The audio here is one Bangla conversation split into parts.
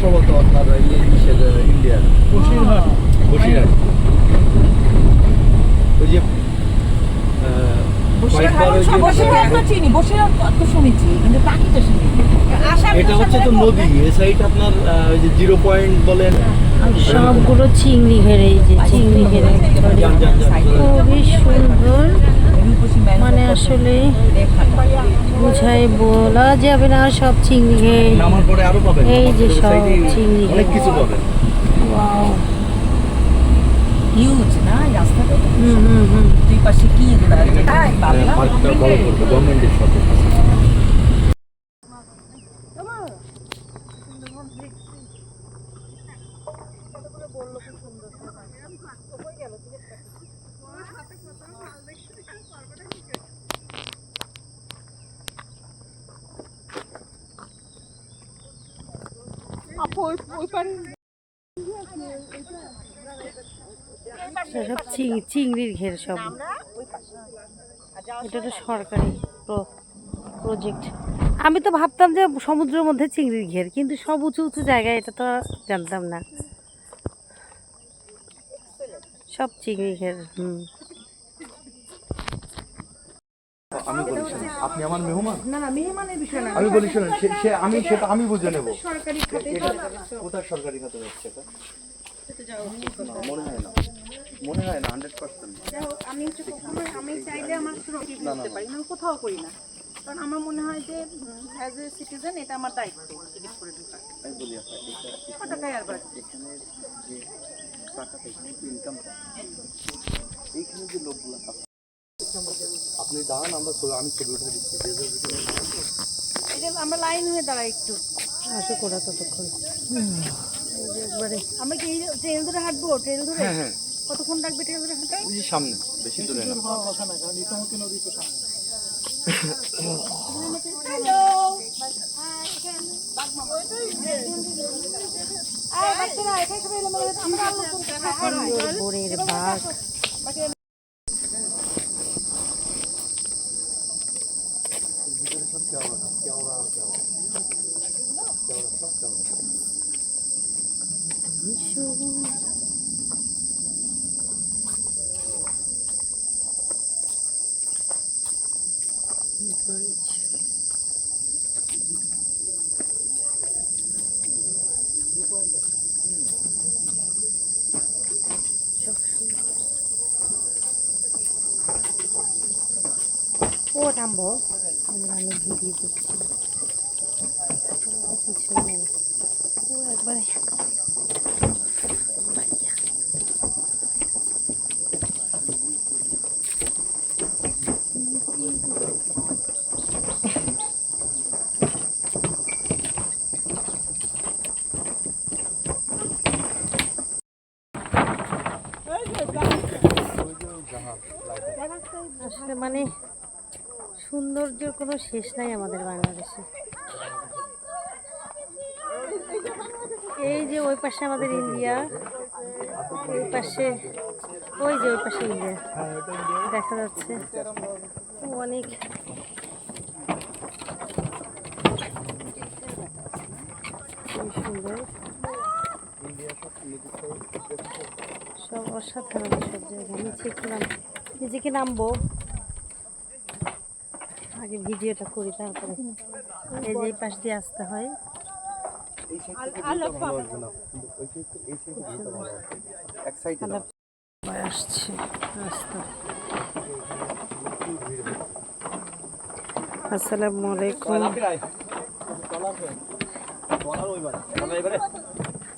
সম্ভবত আপনার ইয়ে ইসের ইন্ডিয়ার বসিরহাট। বসিরহাট। ওই যে এটা হচ্ছে তো নদী এ সাইড আপনার ওই যে জিরো পয়েন্ট বলেন। সবগুলো চিংড়ি ঘেরে এই যে চিংড়ি ঘেরে যান, যান। খুবই সুন্দর। মানে আসলে বুঝাই বলা যাবে না সব চিংড়ি ঘেরে নামার পরে আরও পাবেন। এই যে সব চিংড়ি অনেক ঘেরে। কিছু পাবেন। ওয়াও। হিউজ না? রাস্তাটা? হুম হুম হুম। দুই পাশে কি চিংড়ির ঘের সব। এটা তো সরকারি প্রজেক্ট আমি তো ভাবতাম যে সমুদ্রের মধ্যে চিংড়ির ঘের, কিন্তু সব উঁচু উঁচু জায়গায় এটা তো জানতাম না। সব চিংড়ি ঘের, হুম আমি বলি শোনেন, আপনি আমার মেহমান? না না মেহমানের বিষয় না। আমি বলি শুনুন সে- আমি সেটা আমি বুঝে নেব। সরকারি খাতে কোথায় সরকারি খাতে যাচ্ছে এটা? না, মনে হয় না। মনে হয় না হান্ড্রেড পার্সেন্ট আমি হচ্ছে আমি চাইলে আমার সুরক্ষিত করতে পারি না কোথাও করি না। কারণ আমার মনে হয় যে অ্যাজ এ সিটিজেন এটা আমার দায়িত্ব টিকিট করে ঢোকা। আমি বলি টাকায় আর বাড়ছে। এখানে যে টাকাটা এখানে যে ইনকামটা এইখানে যে লোকগুলো আপনি দাঁড়ান আমরা আমি ছবি উঠে দিচ্ছি। যে আমরা লাইন হয়ে দাঁড়াই একটু। আসো করা ততক্ষণ। একবারে আমরা কি ট্রেন ধরে হাঁটবো? ট্রেন ধরে? হ্যাঁ হ্যাঁ। কতক্ষণ লাগবে ট্রেন ধরে হাঁটাই ওই যে সামনে বেশি দূরে না। হয়ে- আমরা আলোচনা বাঘ। ও নামবো আমি আমি ভিডিও করছি পিছনে ও একবারে আসলে মানে সৌন্দর্যের কোনো শেষ নাই আমাদের বাংলাদেশে। এই যে ওই পাশে আমাদের ইন্ডিয়া, এই পাশে, ওই যে ওই পাশে ইন্ডিয়া, দেখা যাচ্ছে। অনেক। সুন্দর সব অসাধারণ সব জায়গা নিচে একটু নাম নিচে কি নামবো। আগে ভিডিওটা করি তারপরে এই যে পাশ দিয়ে আসতে হয়। ভালো আসবে না কিন্তু ওই সাইড থেকে এই সাইডে ভিউটা ভালো আসবে এক সাইডে আলাপ আবার আসছে রাস্তা আসসালামু আলাইকুম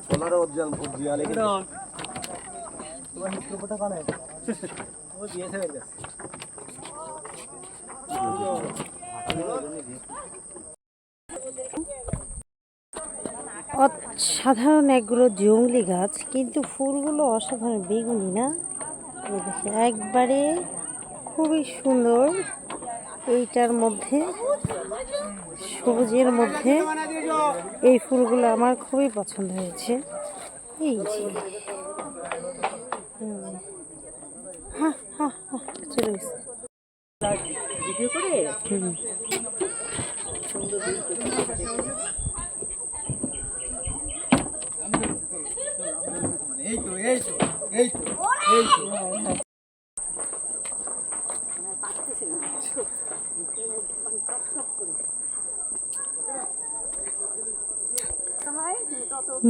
সোলার উজ্জ্বল উজ্জ্বল তোমার মিত্রপটা কানে ও দিয়েছে বের গেছে অসাধারণ একগুলো জংলি গাছ কিন্তু ফুলগুলো অসাধারণ বেগুনি না? দেখে একবারে খুবই সুন্দর এইটার মধ্যে সবুজের মধ্যে এই ফুলগুলো আমার খুবই পছন্দ হয়েছে। এই যে। হুম। হা হা হা চলে গেছে। ভিডিও করে হুম। এই তো এই তো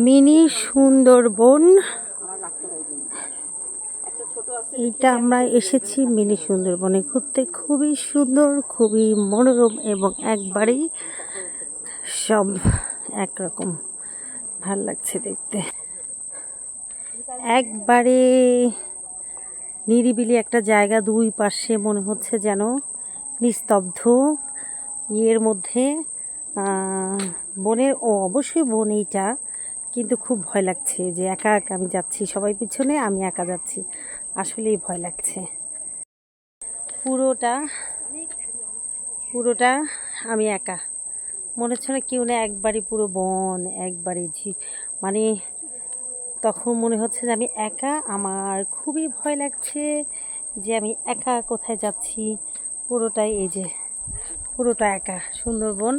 মিনি সুন্দরবন। এইটা আমরা এসেছি মিনি সুন্দরবনে ঘুরতে। খুবই সুন্দর, খুবই মনোরম এবং একবারেই সব একরকম। ভালো লাগছে দেখতে। একবারে নিরিবিলি একটা জায়গা, দুই পাশে মনে হচ্ছে যেন নিস্তব্ধ। ইয়ের মধ্যে বনের, ও অবশ্যই বন এইটা। কিন্তু খুব ভয় লাগছে যে একা একা আমি যাচ্ছি, সবাই পিছনে, আমি একা যাচ্ছি। আসলেই ভয় লাগছে। পুরোটা পুরোটা আমি একা। মনে হচ্ছে না কেউ না একবারই পুরো বন একবারে ঝি মানে তখন মনে হচ্ছে যে আমি একা। আমার খুবই ভয় লাগছে যে আমি একা কোথায় যাচ্ছি। পুরোটাই এই যে, পুরোটা একা সুন্দরবন।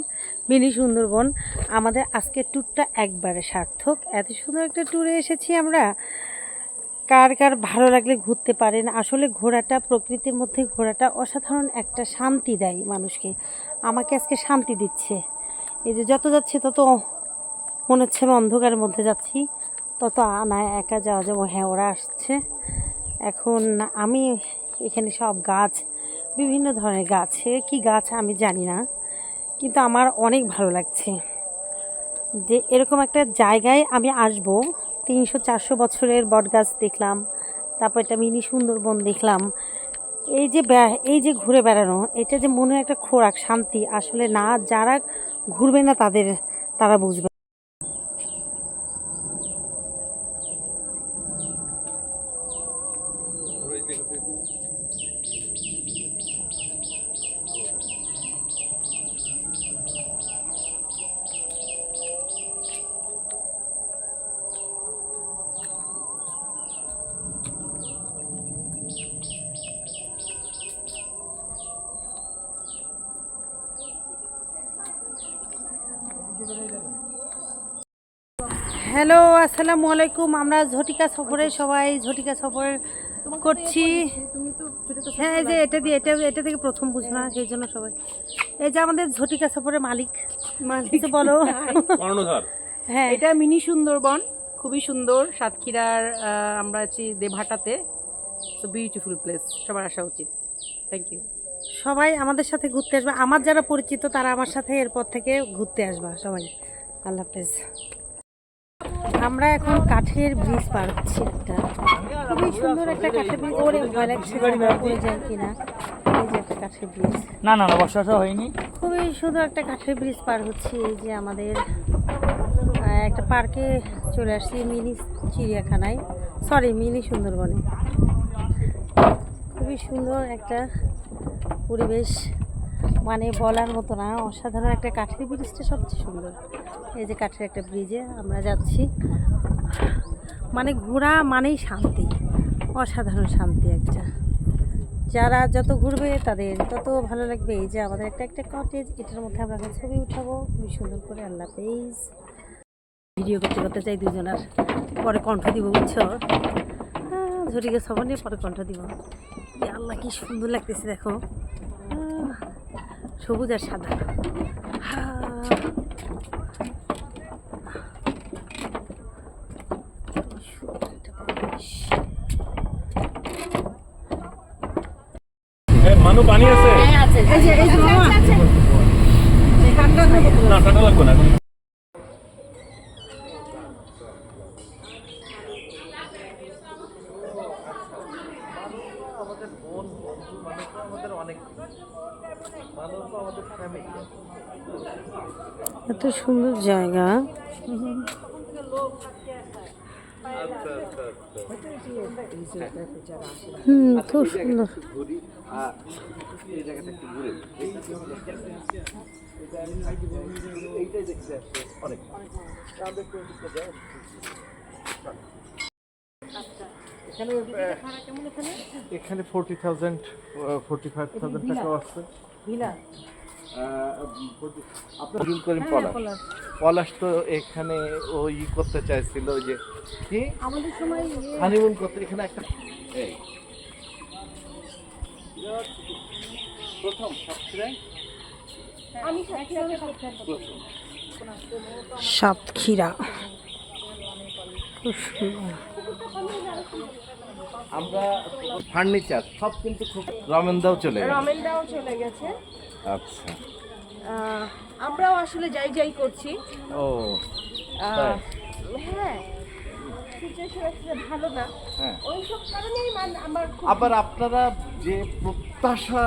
মিনি সুন্দরবন, আমাদের আজকের ট্যুরটা একবারে সার্থক। এত সুন্দর একটা ট্যুরে এসেছি আমরা। কার কার ভালো লাগলে ঘুরতে পারেন? আসলে ঘোরাটা, প্রকৃতির মধ্যে ঘোরাটা অসাধারণ একটা শান্তি দেয় মানুষকে। আমাকে আজকে শান্তি দিচ্ছে। এই যে যত যাচ্ছে, তত মনে হচ্ছে আমি অন্ধকারের মধ্যে যাচ্ছি। তত না একা যাওয়া যাব। হ্যাঁ ওরা আসছে। এখন আমি এখানে সব গাছ, বিভিন্ন ধরনের গাছে, কী গাছ আমি জানি না। কিন্তু আমার অনেক ভালো লাগছে যে এরকম একটা জায়গায় আমি আসব, তিনশো চারশো বছরের বটগাছ দেখলাম, তারপর একটা মিনি সুন্দরবন দেখলাম। এই যে এই যে ঘুরে বেড়ানো, এটা যে মনে একটা খোরাক, শান্তি, আসলে না যারা ঘুরবে না তাদের, তারা বুঝবে হ্যালো আসসালামু আলাইকুম। আমরা ঝটিকা সফরে সবাই ঝটিকা সফর করছি। হ্যাঁ এই যে এটা দিয়ে এটা এটা থেকে প্রথম বুঝো না সেই জন্য সবাই। এই যে আমাদের ঝটিকা সফরের মালিক। কিছু বলো। হ্যাঁ। এটা মিনি সুন্দরবন খুবই সুন্দর। সাতক্ষীরার আমরা আছি দেবহাটাতে। সো বিউটিফুল প্লেস সবার আসা উচিত। থ্যাংক ইউ সবাই আমাদের সাথে ঘুরতে আসবে। আমার যারা পরিচিত তারা আমার সাথে এরপর থেকে ঘুরতে আসবা সবাই। আল্লাহ হাফেজ। আমরা এখন কাঠের ব্রিজ পার হচ্ছি একটা। খুবই সুন্দর একটা কাঠের ব্রিজ ওরে ভয় লাগছে পড়ে যাই কিনা। এই যে একটা কাঠের ব্রিজ না না না বর্ষা হয়নি। খুবই সুন্দর একটা কাঠের ব্রিজ পার হচ্ছি। এই যে আমাদের একটা পার্কে চলে আসছি মিনি চিড়িয়াখানায়। সরি মিনি সুন্দরবনে। খুবই সুন্দর একটা পরিবেশ। মানে বলার মতো না অসাধারণ একটা কাঠের ব্রিজটা সবচেয়ে সুন্দর। এই যে কাঠের একটা ব্রিজে আমরা যাচ্ছি। মানে ঘোরা মানেই শান্তি, অসাধারণ শান্তি একটা। যারা যত ঘুরবে তাদের তত ভালো লাগবে। এই যে আমাদের একটা একটা কটেজ এটার মধ্যে আমরা এখন ছবি উঠাবো। খুবই সুন্দর করে, আল্লাহ পেজ ভিডিও করতে করতে চাই দুজনার, পরে কণ্ঠ দিব, বুঝছ? ঝরিকে সবার নিয়ে পরে কণ্ঠ দিব। আল্লাহ, কি সুন্দর লাগতেছে, দেখো। সবুজ আর সাদা আহ, কি সুন্দর একটা পরিবেশ। মানু পানি আছে। না ঠান্ডা লাগবে না আমাদের বোন বন্ধু মানে আমাদের অনেক মানুষ আমাদের ফ্যামিলি এত সুন্দর জায়গা। আচ্ছা আচ্ছা। হুম খুব সুন্দর আসছে। এখানে এখানে forty thousand forty five thousand টাকা আছে ভিলা আপনার করিম পলাশ। পলাশ। তো এখানে ও ই করতে চাইছিল ওই যে কি? আমাদের সময় হানিমুন করতে এখানে একটা এই। প্রথম। আমি সাতক্ষীরা। খুব সুন্দর। আমরা ফার্নিচার সব কিন্তু খুব রমেনদাও চলে গেল রমেলদাও চলে গেছে। আচ্ছা। আমরাও আসলে যাই যাই করছি। ও হ্যাঁ ভালো না। হ্যাঁ। ওইসব কারণেই আমার আবার আপনারা যে প্রত্যাশা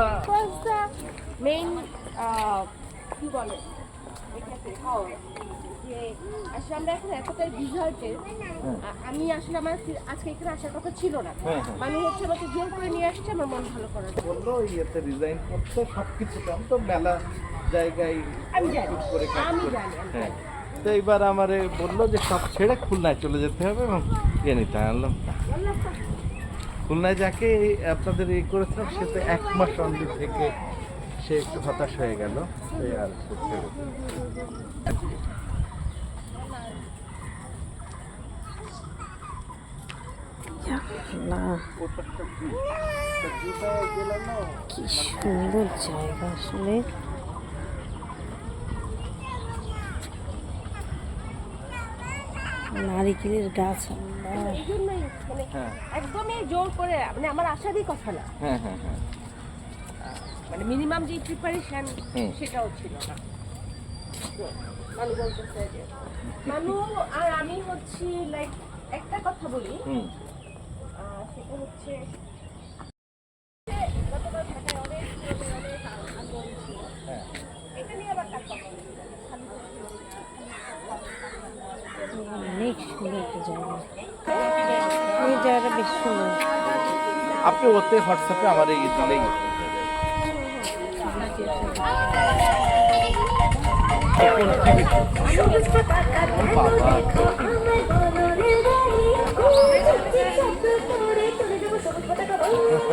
মেইন কি বলে? যে আসলে আমরা এখন এতটাই ডিজার্টেড আমি আসলে আমার আজকে এখানে আসার কথা ছিল না। হ্যাঁ, হ্যাঁ। মানে হচ্ছে আমাকে জোর করে নিয়ে আসছে আমার মন ভালো করার বলল ইয়েতে রিজাইন করতে সব কিছু কাম তো মেলা জায়গায় আমি জানি টুক করে কাজ আমি জানি হ্যাঁ। তো এইবার আমারে বলল যে সব ছেড়ে খুলনায় চলে যেতে হবে এবং ইয়ে নিতে "না।" খুলনায় যাকে আপনাদের এই করেছিলাম সে তো এক মাস অন্দি থেকে সে একটু হতাশ হয়ে গেল। আর কি। না। কি সুন্দর জায়গা আসলে। নারিকেলের গাছ মানে হ্যাঁ। একদমই জোর করে মানে আমার আসারই কথা না। হ্যাঁ হ্যাঁ হ্যাঁ। মানে মিনিমাম যে প্রিপারেশন সেটাও ছিল না। মানু আর আমি হচ্ছি লাইক একটা কথা বলি। সেটা হচ্ছে যে গতকাল ঢাকায় অনেক ছেলেমেয়ে অনেক আন্দোলন ছিল। হ্যাঁ এটা নিয়ে আবার কাজ করতে হবে। অনেক সুন্দর একটা জায়গা এই জায়গাটা বেশ সুন্দর আপনি ওতে হোয়াটসঅ্যাপে আমার এই দিলেই বাবা Ooh.